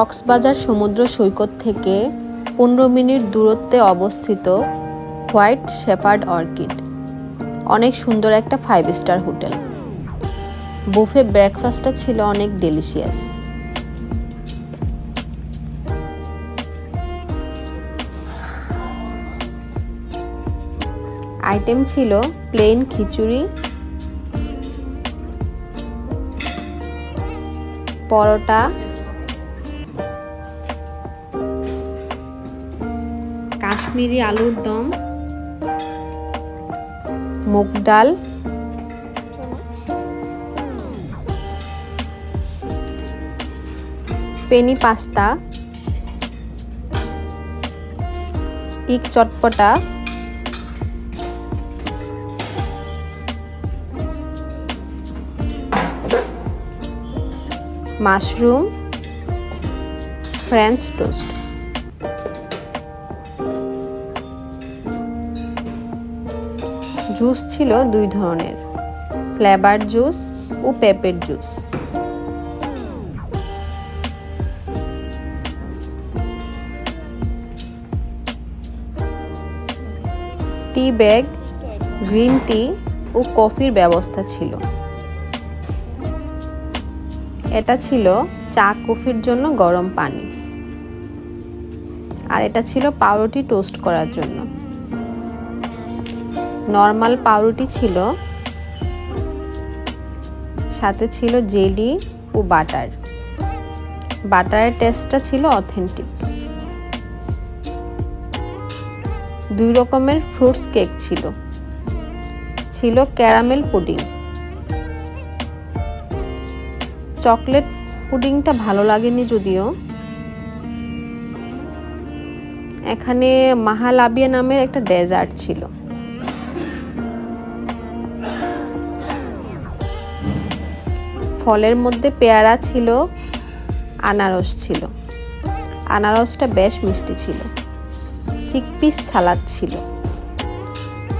কক্সবাজার সমুদ্র সৈকত থেকে পনেরো মিনিট দূরত্বে অবস্থিত হোয়াইট শেপার্ড অর্কিড, অনেক সুন্দর একটা ফাইভ স্টার হোটেল। বুফে ব্রেকফাস্টটা ছিল অনেক ডেলিশিয়াস আইটেম ছিল প্লেন খিচুড়ি, পরোটা কাশ্মীরি আলুর দম মুগ ডাল পেনি পাস্তা ইক চটপটা মাশরুম ফ্রেঞ্চ টোস্ট। জুস ছিল দুই ধরনের, ফ্লেভার জুস ও পেপের juice. Tea bag, green tea ও কফির ব্যবস্থা ছিল। এটা ছিল চা কফির জন্য গরম পানি। আর এটা ছিল পাউরুটি টোস্ট করার জন্য। নর্মাল পাউরুটি ছিল, সাথে ছিল জেলি ও বাটার। বাটারের টেস্টটা ছিল অথেন্টিক। দুই রকমের ফ্রুটস কেক ছিল। ছিল ক্যারামেল পুডিং। চকলেট পুডিংটা ভালো লাগেনি যদিও। এখানে মাহালাবিয়া নামের একটা ডেজার্ট ছিল। ফলের মধ্যে পেয়ারা ছিল, আনারস ছিল। আনারসটা বেশ মিষ্টি ছিল। চিকপিস সালাদ ছিল।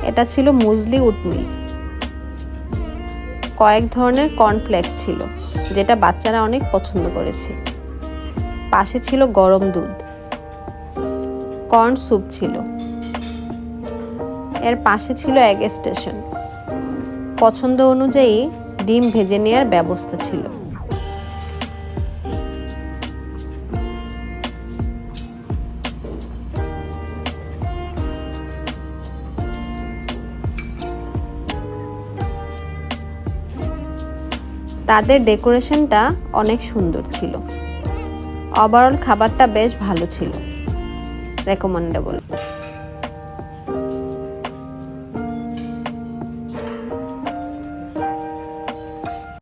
এটা ছিল মুজলি উটমিল কয়েক ধরনের কর্নফ্লেক্স ছিল, যেটা বাচ্চারা অনেক পছন্দ করেছে। পাশে ছিল গরম দুধ। কর্ন স্যুপ ছিল। এর পাশে ছিল এগ স্টেশন। পছন্দ অনুযায়ী ডিম ভেজে নেওয়ার ব্যবস্থা ছিল। তাদের ডেকোরেশনটা অনেক সুন্দর ছিল। ওভারঅল খাবারটা বেশ ভালো ছিল। রেকমেন্ডেবল।